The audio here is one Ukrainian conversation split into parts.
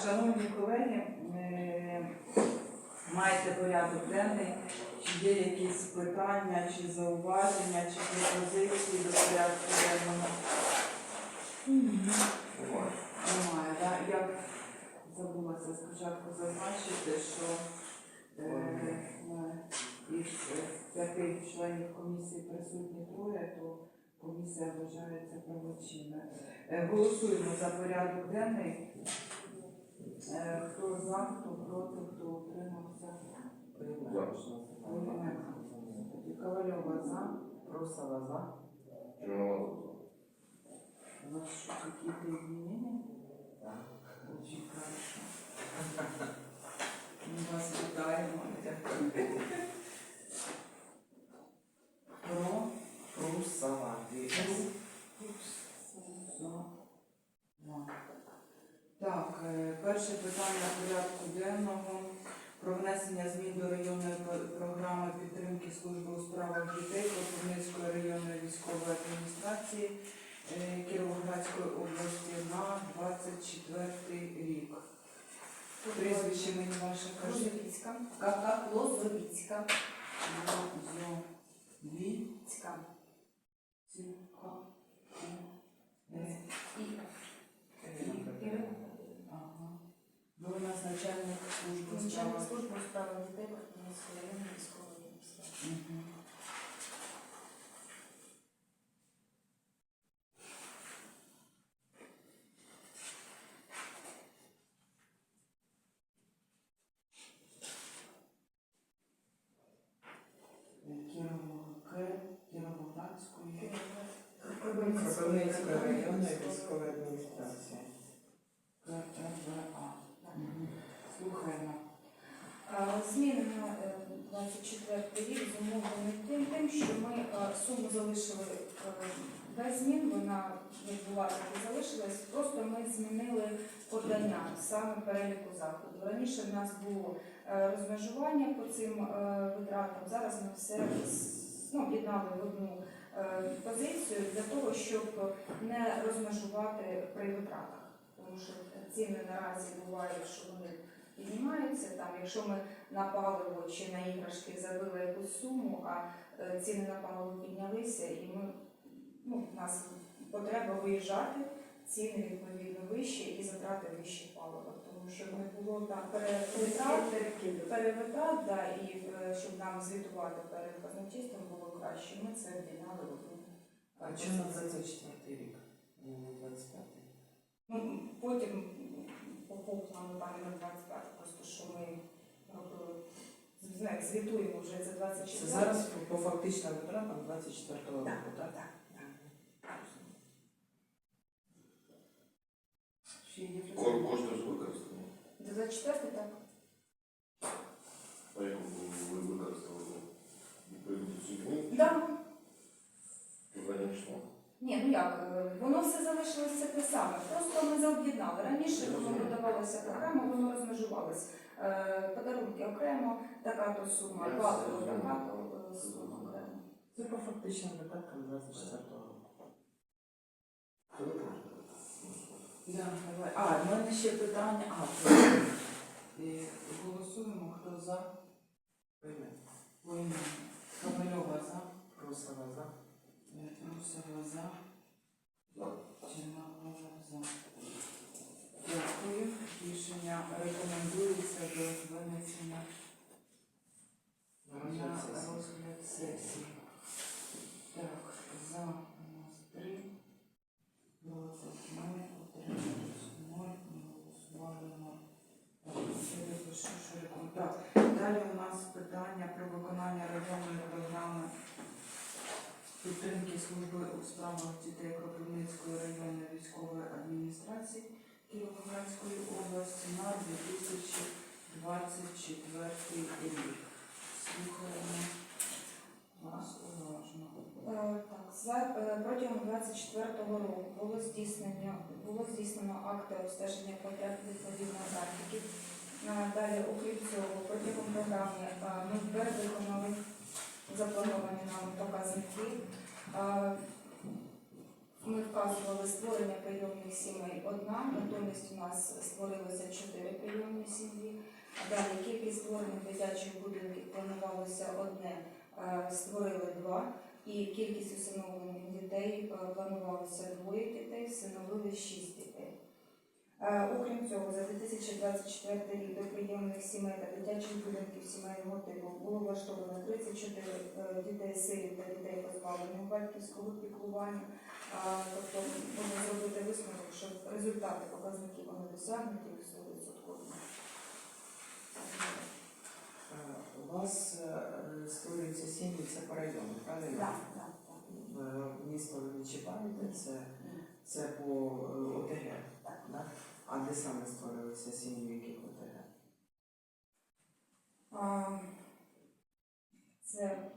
Шановні колеги, е, маєте порядок денний, чи є якісь питання, чи зауваження, чи пропозиції до порядку денного? Немає, так? Я забулася спочатку зазначити, що е, із п'яти членів комісії присутні троє, то комісія вважається правочинною. Е, Голосуємо за порядок денний. Е, Хто за, хто проти, хто утримався? Тоді Ковальова за. Прусова за. У вас что, какие-то изменения? Очень хорошо. Мы вас вітаємо. Про Прусова. Дві С. За. Ма. Так, е, перше питання порядку денного про внесення змін до районної програми підтримки служби у справах дітей Кропивницької районної військової адміністрації е, Кіровоградської області на 24 рік. Прізвище мені ваше каже. Лозовицька. Как Лозовицька. Зові. Цька. Ціка. Е, І Ага. Ви у нас начальник служби Начальник служби у справах дітей Кропивницької районної військової адміністрації. Мгм. Кіровоградської. Кропивницької районної військової адміністрації. КРВА. Мгм. Слухаємо. А, Зміни на е, 24 рік зумовлені тим, тим, що ми е, суму залишили е, без змін, вона як була, і залишилась. Просто ми змінили подання саме переліку заходу. Раніше в нас було е, розмежування по цим е, витратам. Зараз ми все ну, об'єднали в одну позицію для того, щоб не розмежувати при витратах. Тому що ціни наразі бувають, що вони піднімаються. Там, якщо ми на паливо чи на іграшки забили якусь суму, а ціни на паливо піднялися, і ми ну, у нас потреба виїжджати, ціни відповідно вищі і затрати вищі палива. Тому що не було там перевитрат, перевитрат, да, і е, щоб нам звітувати перед казначейством було краще. Ми це об'єднали в одну. А чому на 24 рік? Не на 25? Ну, потім по плану там на 25, просто що ми робили, ну, як звітуємо вже за 24. Це зараз по, по фактичним витратам 24 року, Так, так? так. Ще є Ко- Кошти ж використані. До 24 так. А як ви використали? Відповідно до цих днів? Да. Ні, ну як, е, воно все залишилося те саме. Просто ми заоб'єднали. Раніше воно продавалося окремо, воно розмежувалось. Е, Подарунки окремо, така то сума, Я паливо, зрозумів. така то е, сума окремо. Це по фактичним витраткам 24 року. Да, давай. А, в мене ще питання. А, е, голосуємо, хто за? Прийме. Воїн. За. Прусова за. Е, Русова за. Так. За. Дякую. Рішення рекомендується до винесення На розгляд сесії. Так, за у нас три. Проти ноль. Утримались ноль. Не голосували ноль. Так, далі у нас питання про виконання районної програми підтримки служби у справах дітей Кропивницької районної військової адміністрації Кіровоградської області на 2024 рік. Слухаємо уважно. Е, Так, за е, протягом 24-го року було здійснено було здійснено акти обстеження потреб відповідно графіків. Е, Далі, окрім цього, протягом програми е, ми перевиконали заплановані нами показники. Вказували створення прийомних сімей одна, натомість у нас створилося чотири прийомні сім'ї. Далі кількість створених дитячих будинків планувалося одне, е, створили два. І кількість усиновлених дітей е, планувалося двоє дітей, всиновили шість дітей. Е, Окрім цього, за 2024 рік до прийомних сімей та дитячих будинків сімейного типу було влаштовано 34 е, дітей сирів та дітей позбавлених батьківського піклування. Тобто можна зробити висновок, що результати показників вони досягнуті в 100%. Е, У вас е, створюються сім'ї, це по району, правильно? Так, так. Місто ви не чіпаєте, це, по ОТГ, Так. А де саме створюються сім'ї, в яких ОТГ? А, Це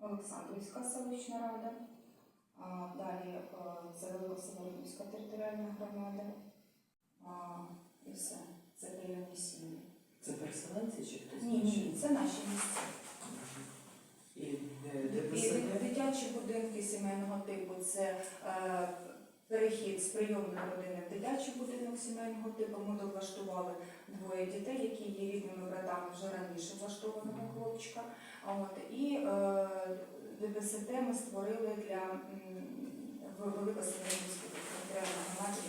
Олександрівська селищна рада, а далі е, це Великосеверинська територіальна громада. А, І все. Це прийомні сім'ї. Це переселенці чи хтось? Ні, ні, це наші місця. І де, де І дитячі будинки сімейного типу це е, перехід з прийомної родини в дитячий будинок сімейного типу. Ми довлаштували двоє дітей, які є рідними братами вже раніше влаштованого хлопчика. От, і е, ДБСТ ми створили для м, Великосеверинської територіальної громади.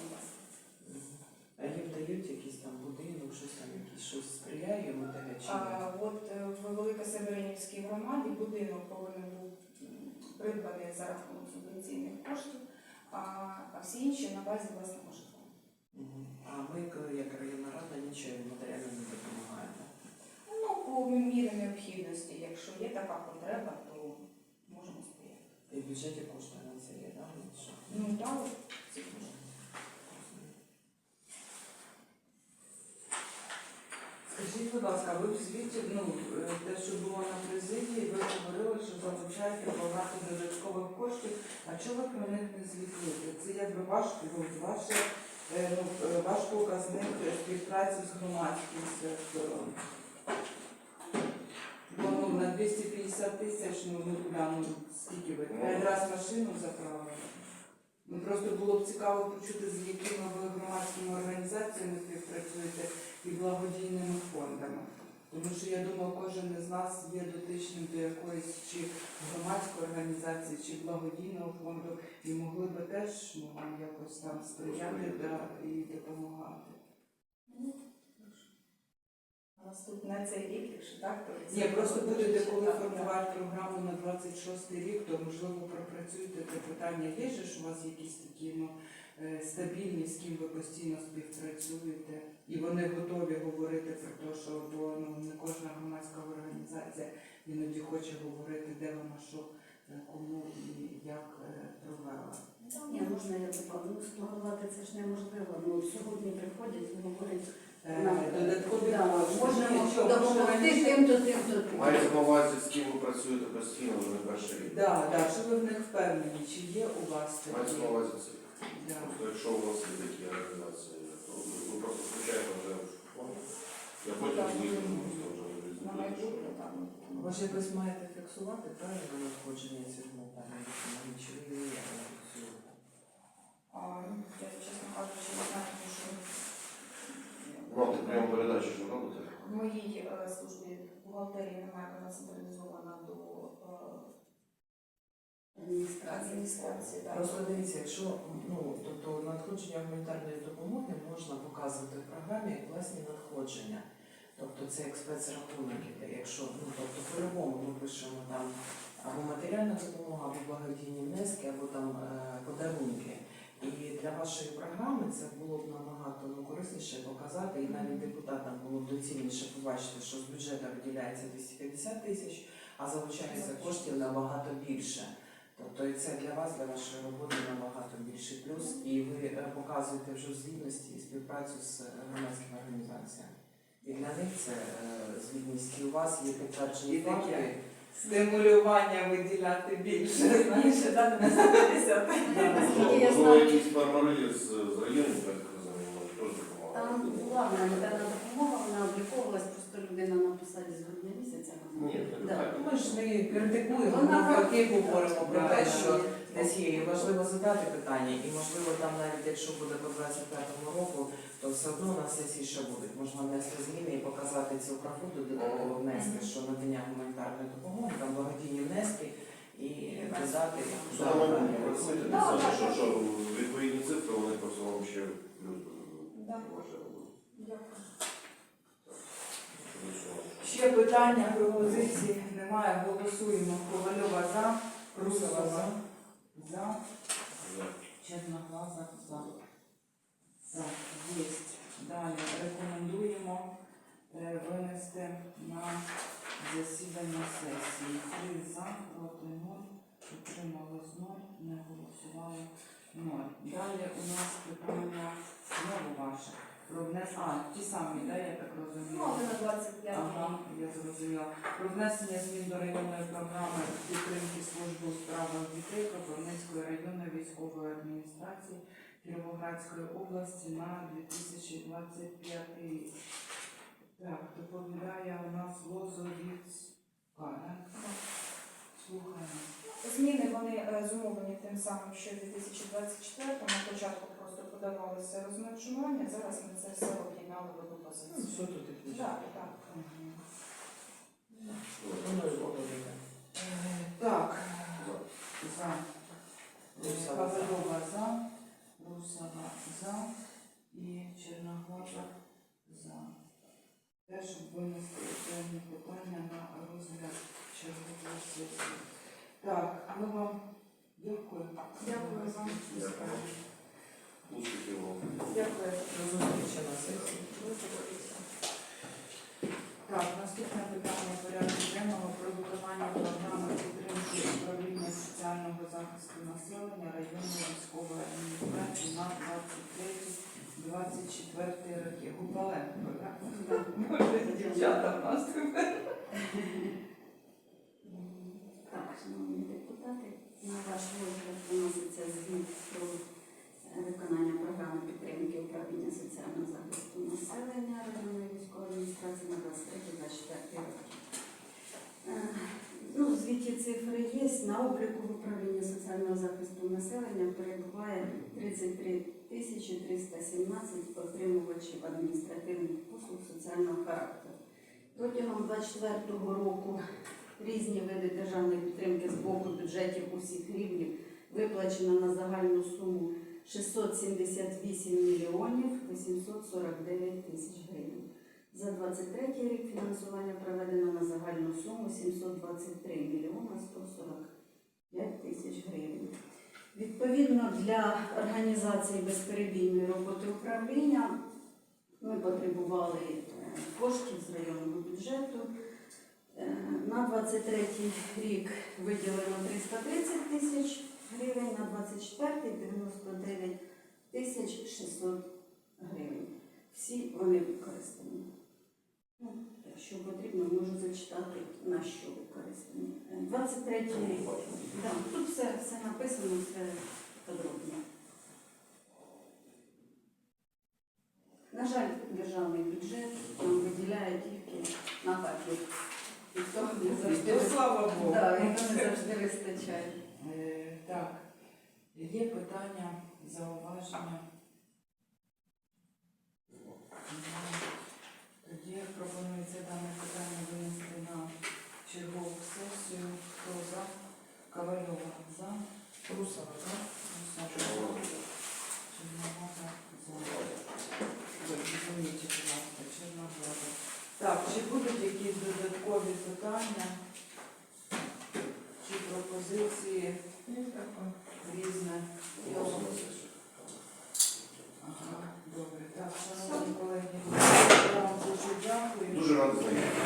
А їм дають якийсь там будинок, щось там, якісь щось сприяє ОТГ чи ні? А, от е, в Великосеверинівській громаді будинок повинен був придбаний за рахунок субвенційних коштів, а, а всі інші на базі власного житла. А ми, як районна рада, нічого матеріально не допомагаємо. Ну, по мірі необхідності, якщо є така потреба, то можемо сприяти. І в бюджеті кошти на це є, да? Ну. Ну, так, ці кошти. Скажіть, будь ласка, ви в звіті, ну, е, те, що було на президії, ви говорили, що залучаєте багато додаткових коштів, а чого ви про них не звітуєте? Це якби ваш, ну, ваше, е, ну, е, ваш показник співпраці з громадським сектором. Бо ну, на 250 тисяч, ну, ну, куди, ну, скільки ви? П'ять раз машину заправили. Ну, просто було б цікаво почути, з якими ви громадськими організаціями співпрацюєте і благодійними фондами. Тому що я думаю, кожен із нас є дотичним до якоїсь чи громадської організації, чи благодійного фонду, і могли би теж ну, вам якось там сприяти да, і допомагати. Наступне цей рік, якщо так, то це Ні, просто будете, коли так, формувати програму на 26 рік, то можливо пропрацюєте це питання. Є ж у вас якісь такі ну, е, стабільні, з ким ви постійно співпрацюєте, і вони готові говорити про те, що бо ну, не кожна громадська організація іноді хоче говорити, де вона що, е, кому і як е, провела. Ні, можна я допомогу. Ну, спланувати це ж неможливо. Ну, сьогодні приходять і говорять, Е, Додаткові да, можемо допомогти тим-то, тим-то. тим-то. Мається на увазі, з ким ви працюєте постійно, вже перший рік. Да, да, що ви в них впевнені, чи є у вас Мається такі? на увазі це. Да. Просто якщо у вас є такі організації, то просто включаєте вже в фонд. Я потім Так, звідти ну, просто На майбутнє там. Ви ж якось маєте фіксувати правильно надходження цих допомоги, чи ви її не фіксуєте? А, ну, я, чесно кажучи, не знаю, тому що Ну, прямо передачі ж робите? в моїй е, службі бухгалтерії немає, вона централізована до е, адміністрації. да. Просто дивіться, якщо ну тобто надходження гуманітарної допомоги можна показувати в програмі як власні надходження. Тобто це як спецрахунок іде. Якщо ну тобто по-любому ми пишемо там або матеріальна допомога, або благодійні внески, або там е, подарунки. І для вашої програми це було б набагато ну, корисніше показати, і навіть депутатам було б доцільніше побачити, що з бюджету виділяється 250 тисяч, а залучається коштів набагато більше. Тобто і це для вас, для вашої роботи набагато більший плюс, і ви е, показуєте вже звітності і співпрацю з е, громадськими організаціями. І для них це е, звітність, і у вас є підтверджені І факти. Стимулювання виділяти більше, знаєш, да, не 150. Наскільки я Можливо, знаю, якісь фермери з районів, так розумію, теж там була гуманітарна допомога, вона обліковувалась, просто людина на посаді з грудня місяця. Ні, Да. так. Ми ж не критикуємо, ми Вона навпаки говоримо про Да, те, да. що десь є. І важливо задати питання, і можливо там навіть якщо буде по 25-му року, то все одно на сесії ще будуть. Можна внести зміни і показати цю графу додатково внести, що надання гуманітарної допомоги, там благодійні внески і додати. Що нам рахуйте, Да, це да, що, да. що відповідні цифри, вони просто вам ще плюс Да. ваше. Дякую. Ще питання, пропозиції немає. Голосуємо. Ковальова за, Русова за. За. за. Черноглаза за. За. Єсть. Далі рекомендуємо е, винести на засідання сесії. Три за, проти ноль, утрималось ноль, не голосували ноль. Далі у нас питання знову ваше. Про внес- А, ті самі, да, я так Ну, розумію. але на 25 Ага, я зрозуміла. Про внесення змін до районної програми підтримки служби у справах дітей Кропивницької районної військової адміністрації Кіровоградської області на 2025 рік. Так, доповідає у нас Лозовіць Кара. Слухаємо. Зміни вони е, зумовлені тим самим, що в 2024 на початку просто подавалося розмежування, зараз ми це все об'єднали в одну Ну, позицію. все тут і Так, так. Воно і поговоримо. Так, за. Русова за. Павлова за, Русова за і Черноглаза за. Те, щоб винести певні питання на розгляд чергової сесії. Так, ми вам дякую. Дякую вам. Успіхів вам. Дякую. До зустрічі на сесії. Так, наступне питання порядку денного про виконання програми підтримки управління соціального захисту населення районної військової адміністрації на 23-24 роки. Губаленко, так? Може, дівчата в нас тепер. Так, шановні депутати, на ваш розгляд виноситься звіт про е, виконання програми підтримки управління соціального захисту населення районної військової адміністрації на 23-24 роки. Е, Ну, в звіті цифри є. На обліку в управлінні соціального захисту перебуває 33 тисячі 317 отримувачів адміністративних послуг соціального характеру. Протягом 2024 року різні види державної підтримки з боку бюджетів усіх рівнів виплачено на загальну суму 678 мільйонів 849 тисяч гривень. За 23 рік фінансування проведено на загальну суму 723 мільйона 145 тисяч гривень. Відповідно для організації безперебійної роботи управління ми потребували е, коштів з районного бюджету. Е, На 23 рік виділено 330 тисяч гривень, на 24 99 тисяч 600 гривень. Всі вони використані. Ну, якщо потрібно, можу зачитати, на що використані. Е, 23 рік. Да, тут все, все написано, все подробно. На жаль, державний бюджет нам виділяє тільки на такі. І то не завжди Ну, слава Богу. Да, і то не завжди вистачає. Е, Так, є питання, зауваження? Немає. Ковальова за. Русова за. Русова за. Черногорова за. Розумієте. Так, чи будуть якісь додаткові питання чи пропозиції різне? Ага, добре. Так, шановні колеги, я вам дуже дякую. Дуже радий.